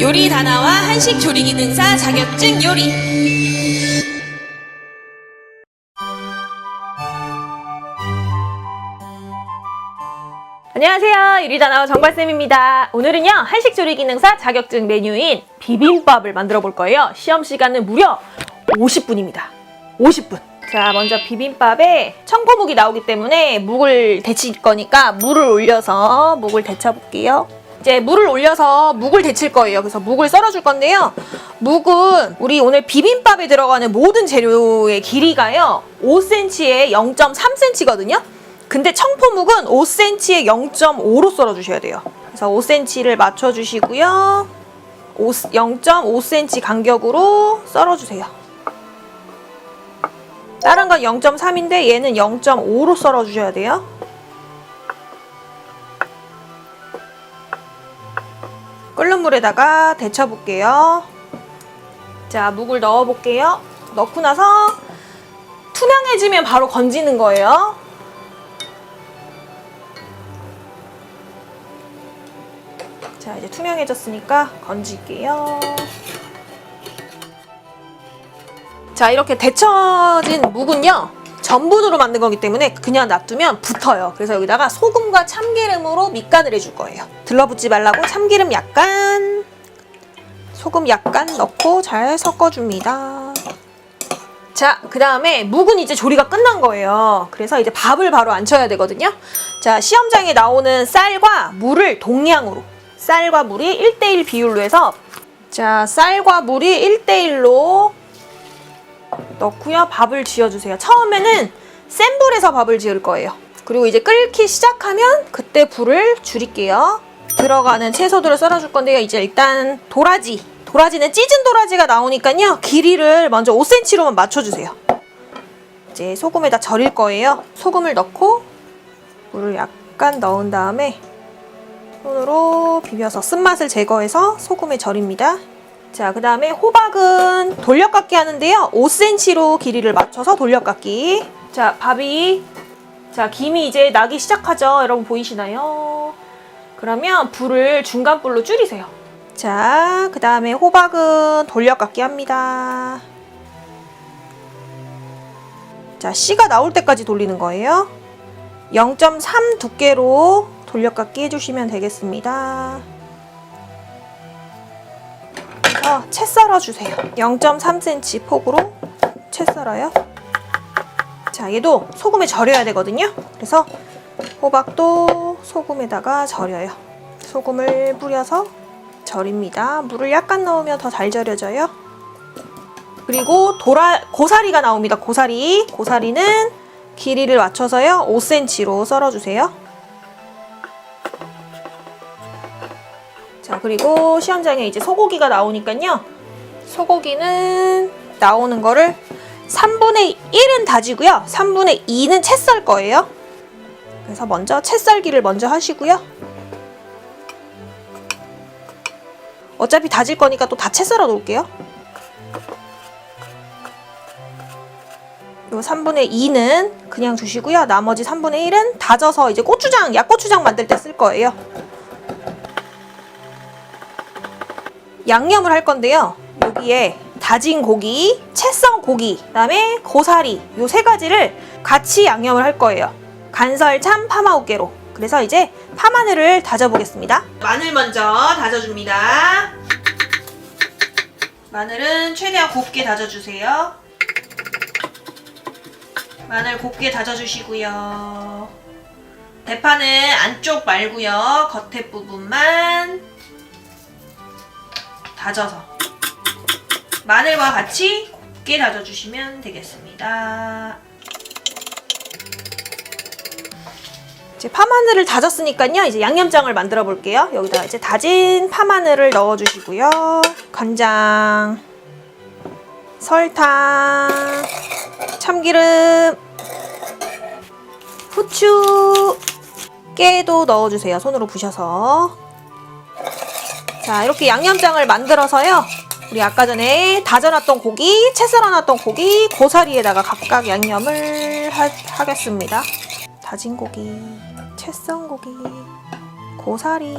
요리 다나와 한식 조리 기능사 자격증 요리. 안녕하세요. 유리다나와 정발쌤입니다. 오늘은요, 한식 조리 기능사 자격증 메뉴인 비빔밥을 만들어 볼 거예요. 시험 시간은 무려 50분입니다. 50분. 자, 먼저 비빔밥에 청포묵이 나오기 때문에 묵을 데칠 거니까 물을 올려서 묵을 데쳐 볼게요. 이제 물을 올려서 묵을 데칠 거예요. 그래서 묵을 썰어줄 건데요. 묵은 우리 오늘 비빔밥에 들어가는 모든 재료의 길이가요. 5cm에 0.3cm거든요. 근데 청포묵은 5cm에 0.5로 썰어주셔야 돼요. 그래서 5cm를 맞춰주시고요. 0.5cm 간격으로 썰어주세요. 다른 건 0.3인데 얘는 0.5로 썰어주셔야 돼요. 물에다가 데쳐 볼게요. 자, 묵을 넣어 볼게요. 넣고 나서 투명해지면 바로 건지는 거예요. 자, 이제 투명해졌으니까 건질게요. 자, 이렇게 데쳐진 묵은요. 전분으로 만든 거기 때문에 그냥 놔두면 붙어요. 그래서 여기다가 소금과 참기름으로 밑간을 해줄 거예요. 들러붙지 말라고 참기름 약간, 소금 약간 넣고 잘 섞어줍니다. 자, 그 다음에 묵은 이제 조리가 끝난 거예요. 그래서 이제 밥을 바로 안 쳐야 되거든요. 자, 시험장에 나오는 쌀과 물을 동량으로. 쌀과 물이 1대1 비율로 해서 자, 쌀과 물이 1대1로 넣고요. 밥을 지어주세요. 처음에는 센 불에서 밥을 지을 거예요. 그리고 이제 끓기 시작하면 그때 불을 줄일게요. 들어가는 채소들을 썰어줄 건데요. 이제 일단 도라지. 도라지는 찢은 도라지가 나오니까요. 길이를 먼저 5cm로만 맞춰주세요. 이제 소금에다 절일 거예요. 소금을 넣고 물을 약간 넣은 다음에 손으로 비벼서 쓴맛을 제거해서 소금에 절입니다. 자, 그 다음에 호박은 돌려깎기 하는데요. 5cm로 길이를 맞춰서 돌려깎기. 자, 밥이, 자, 김이 이제 나기 시작하죠. 여러분 보이시나요? 그러면 불을 중간 불로 줄이세요. 자, 그 다음에 호박은 돌려깎기 합니다. 자, 씨가 나올 때까지 돌리는 거예요. 0.3 두께로 돌려깎기 해주시면 되겠습니다. 그래서 채 썰어주세요. 0.3cm 폭으로 채 썰어요. 자, 얘도 소금에 절여야 되거든요. 그래서 호박도 소금에다가 절여요. 소금을 뿌려서 절입니다. 물을 약간 넣으면 더 잘 절여져요. 그리고 도라 고사리가 나옵니다. 고사리. 고사리는 길이를 맞춰서요. 5cm로 썰어주세요. 자, 그리고 시험장에 이제 소고기가 나오니까요. 소고기는 나오는 거를 3분의 1은 다지고요. 3분의 2는 채 썰 거예요. 그래서 먼저 채 썰기를 먼저 하시고요. 어차피 다질 거니까 또 다 채 썰어 놓을게요. 요 3분의 2는 그냥 두시고요. 나머지 3분의 1은 다져서 이제 고추장, 약고추장 만들 때 쓸 거예요. 양념을 할 건데요. 여기에 다진 고기, 채썬 고기, 그다음에 고사리 요 세 가지를 같이 양념을 할 거예요. 간설 참 파마 우깨로. 그래서 이제 파마늘을 다져 보겠습니다. 마늘 먼저 다져줍니다. 마늘은 최대한 곱게 다져주세요. 마늘 곱게 다져주시고요. 대파는 안쪽 말고요. 겉에 부분만 다져서 마늘과 같이 곱게 다져주시면 되겠습니다. 이제 파마늘을 다졌으니까요. 이제 양념장을 만들어 볼게요. 여기다 이제 다진 파마늘을 넣어 주시고요. 간장, 설탕, 참기름, 후추, 깨도 넣어 주세요. 손으로 부셔서. 자, 이렇게 양념장을 만들어서요. 우리 아까 전에 다져놨던 고기, 채 썰어놨던 고기, 고사리에다가 각각 양념을 하, 겠습니다 다진 고기, 채 썬 고기, 고사리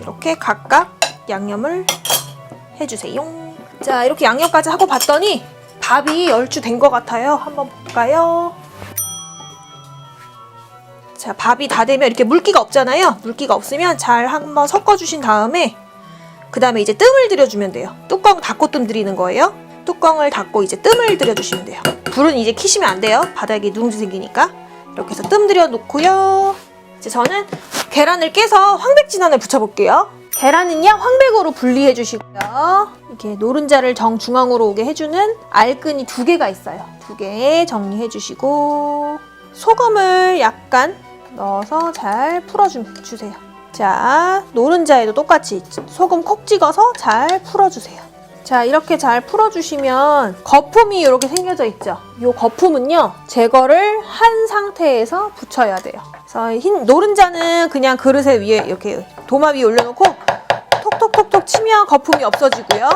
이렇게 각각 양념을 해주세요. 자, 이렇게 양념까지 하고 봤더니 밥이 얼추 된 것 같아요. 한번 볼까요? 자, 밥이 다 되면 이렇게 물기가 없잖아요. 물기가 없으면 잘 한번 섞어주신 다음에 그 다음에 이제 뜸을 들여주면 돼요. 뚜껑 닫고 뜸 들이는 거예요. 뚜껑을 닫고 이제 뜸을 들여주시면 돼요. 불은 이제 키시면 안 돼요. 바닥에 누룽지 생기니까. 이렇게 해서 뜸 들여 놓고요. 이제 저는 계란을 깨서 황백진한을 붙여볼게요. 계란은요 황백으로 분리해 주시고요. 이렇게 노른자를 정중앙으로 오게 해주는 알끈이 두 개가 있어요. 두 개 정리해 주시고 소금을 약간 넣어서 잘 풀어주세요. 자, 노른자에도 똑같이 소금 콕 찍어서 잘 풀어주세요. 자, 이렇게 잘 풀어주시면 거품이 이렇게 생겨져 있죠. 이 거품은요, 제거를 한 상태에서 붙여야 돼요. 그래서 흰 노른자는 그냥 그릇에 위에 이렇게 도마 위에 올려놓고 톡톡톡톡 치면 거품이 없어지고요.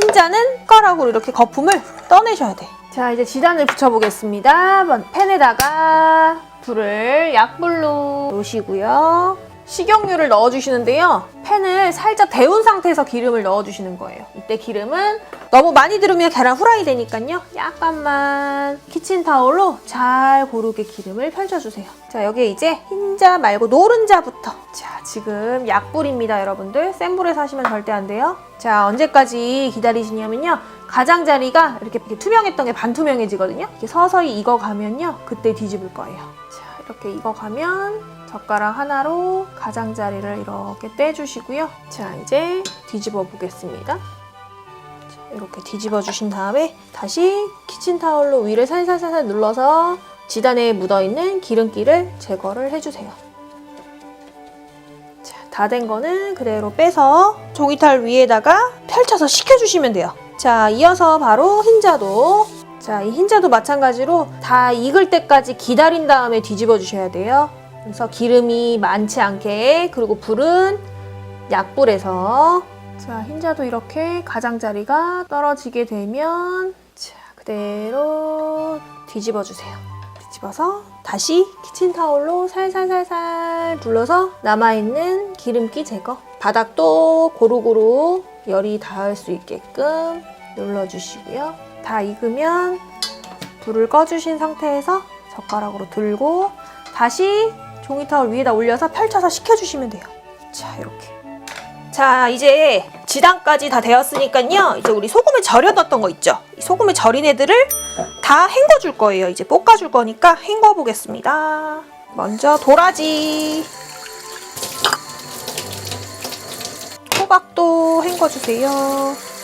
흰자는 숟가락으로 이렇게 거품을 떠내셔야 돼. 자, 이제 지단을 붙여보겠습니다. 먼- 팬에다가 불을 약불로 놓으시고요. 식용유를 넣어주시는데요. 팬을 살짝 데운 상태에서 기름을 넣어주시는 거예요. 이때 기름은 너무 많이 들으면 계란 후라이 되니까요. 약간만 키친타올로 잘 고르게 기름을 펼쳐주세요. 자, 여기에 이제 흰자 말고 노른자부터. 자, 지금 약불입니다, 여러분들. 센 불에서 하시면 절대 안 돼요. 자, 언제까지 기다리시냐면요. 가장자리가 이렇게, 이렇게 투명했던 게 반투명해지거든요. 이렇게 서서히 익어가면요. 그때 뒤집을 거예요. 자, 이렇게 익어가면 젓가락 하나로 가장자리를 이렇게 떼주시고요. 자, 이제 뒤집어 보겠습니다. 자, 이렇게 뒤집어 주신 다음에 다시 키친타올로 위를 살살살살 눌러서 지단에 묻어있는 기름기를 제거를 해주세요. 자, 다 된 거는 그대로 빼서 종이탈 위에다가 펼쳐서 식혀주시면 돼요. 자, 이어서 바로 흰자도 자, 이 흰자도 마찬가지로 다 익을 때까지 기다린 다음에 뒤집어 주셔야 돼요. 그래서 기름이 많지 않게 그리고 불은 약불에서 자, 흰자도 이렇게 가장자리가 떨어지게 되면 자, 그대로 뒤집어 주세요. 뒤집어서 다시 키친타올로 살살살살 눌러서 남아있는 기름기 제거. 바닥도 고루고루 열이 닿을 수 있게끔 눌러주시고요. 다 익으면 불을 꺼주신 상태에서 젓가락으로 들고 다시 종이타올 위에다 올려서 펼쳐서 식혀주시면 돼요. 자, 이렇게. 자, 이제 지단까지 다 되었으니까요. 이제 우리 소금에 절여놨던 거 있죠? 이 소금에 절인 애들을 다 헹궈줄 거예요. 이제 볶아줄 거니까 헹궈 보겠습니다. 먼저 도라지. 호박도 헹궈주세요.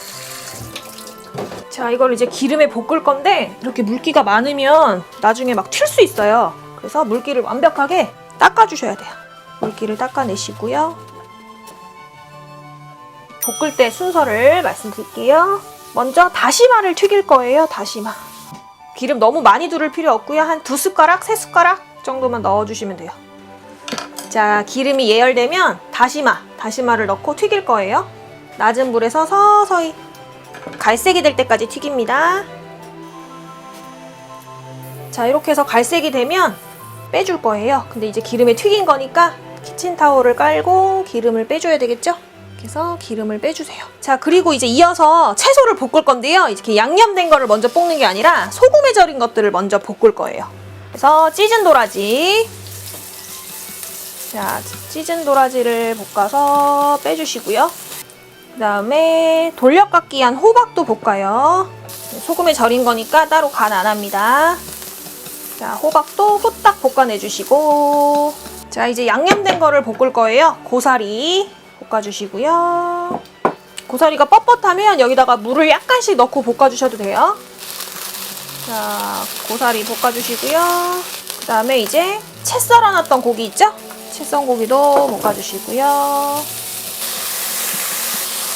자, 이걸 이제 기름에 볶을 건데 이렇게 물기가 많으면 나중에 막 튈 수 있어요. 그래서 물기를 완벽하게 닦아주셔야 돼요. 물기를 닦아내시고요. 볶을 때 순서를 말씀드릴게요. 먼저 다시마를 튀길 거예요. 다시마. 기름 너무 많이 두를 필요 없고요. 한 두 숟가락, 세 숟가락 정도만 넣어주시면 돼요. 자, 기름이 예열되면 다시마, 다시마를 넣고 튀길 거예요. 낮은 불에서 서서히 갈색이 될 때까지 튀깁니다. 자, 이렇게 해서 갈색이 되면 빼줄 거예요. 근데 이제 기름에 튀긴 거니까 키친타올을 깔고 기름을 빼줘야 되겠죠? 그래서 기름을 빼주세요. 자, 그리고 이제 이어서 채소를 볶을 건데요. 이렇게 양념된 거를 먼저 볶는 게 아니라 소금에 절인 것들을 먼저 볶을 거예요. 그래서 찢은 도라지. 자, 찢은 도라지를 볶아서 빼주시고요. 그 다음에 돌려깎기한 호박도 볶아요. 소금에 절인 거니까 따로 간 안 합니다. 자, 호박도 후딱 볶아내주시고. 자, 이제 양념된 거를 볶을 거예요. 고사리 볶아주시고요. 고사리가 뻣뻣하면 여기다가 물을 약간씩 넣고 볶아주셔도 돼요. 자, 고사리 볶아주시고요. 그 다음에 이제 채 썰어놨던 고기 있죠? 채 썬 고기도 볶아주시고요.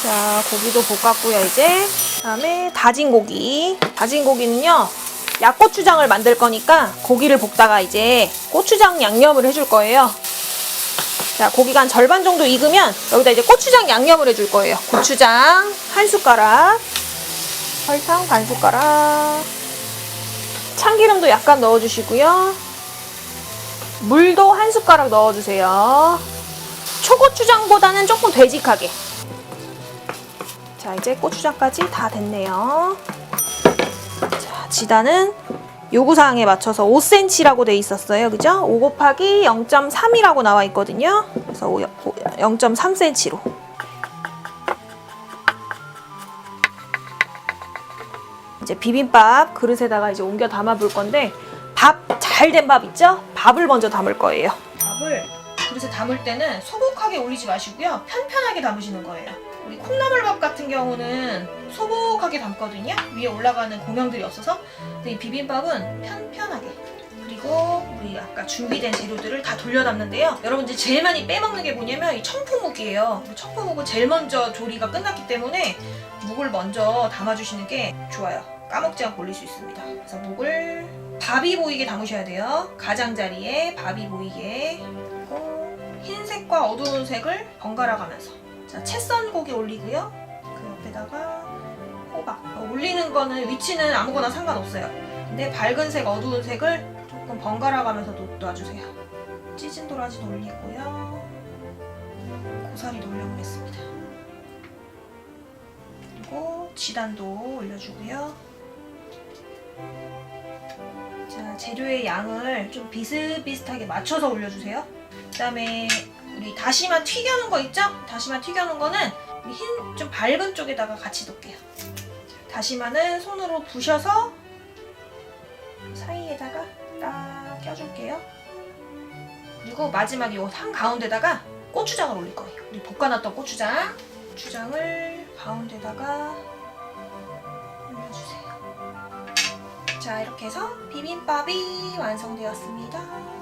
자, 고기도 볶았고요, 이제. 그 다음에 다진 고기. 다진 고기는요, 약고추장을 만들 거니까 고기를 볶다가 이제 고추장 양념을 해줄 거예요. 자, 고기가 한 절반 정도 익으면 여기다 이제 고추장 양념을 해줄 거예요. 고추장 한 숟가락, 설탕 반 숟가락, 참기름도 약간 넣어주시고요. 물도 한 숟가락 넣어주세요. 초고추장보다는 조금 되직하게. 자, 이제 고추장까지 다 됐네요. 자, 지단은 요구사항에 맞춰서 5cm라고 돼 있었어요. 그죠? 5 곱하기 0.3이라고 나와 있거든요. 그래서 0.3cm로. 이제 비빔밥 그릇에다가 이제 옮겨 담아 볼 건데 밥 잘 된 밥 있죠? 밥을 먼저 담을 거예요. 밥을 그릇에 담을 때는 소복하게 올리지 마시고요. 편편하게 담으시는 거예요. 우리 콩나물밥 같은 경우는 소복하게 담거든요. 위에 올라가는 고명들이 없어서. 근데 이 비빔밥은 편편하게. 그리고 우리 아까 준비된 재료들을 다 돌려 담는데요. 여러분들 제일 많이 빼먹는 게 뭐냐면 이 청포묵이에요. 청포묵은 제일 먼저 조리가 끝났기 때문에 묵을 먼저 담아주시는 게 좋아요. 까먹지 않고 올릴 수 있습니다. 그래서 묵을 밥이 보이게 담으셔야 돼요. 가장자리에 밥이 보이게. 그리고 흰색과 어두운 색을 번갈아 가면서. 자, 채썬 고기 올리고요. 그 옆에다가 호박. 어, 올리는 거는 위치는 아무거나 상관없어요. 근데 밝은 색, 어두운 색을 조금 번갈아 가면서 놓- 놔주세요. 찌진 도라지도 올리고요. 고사리도 올려보겠습니다. 그리고 지단도 올려주고요. 자, 재료의 양을 좀 비슷비슷하게 맞춰서 올려주세요. 그 다음에 우리 다시마 튀겨놓은 거 있죠? 다시마 튀겨놓은 거는 흰 좀 밝은 쪽에다가 같이 놓을게요. 다시마는 손으로 부셔서 사이에다가 딱 껴줄게요. 그리고 마지막에 요한 가운데다가 고추장을 올릴 거예요. 우리 볶아놨던 고추장. 고추장을 가운데다가 올려주세요. 자, 이렇게 해서 비빔밥이 완성되었습니다.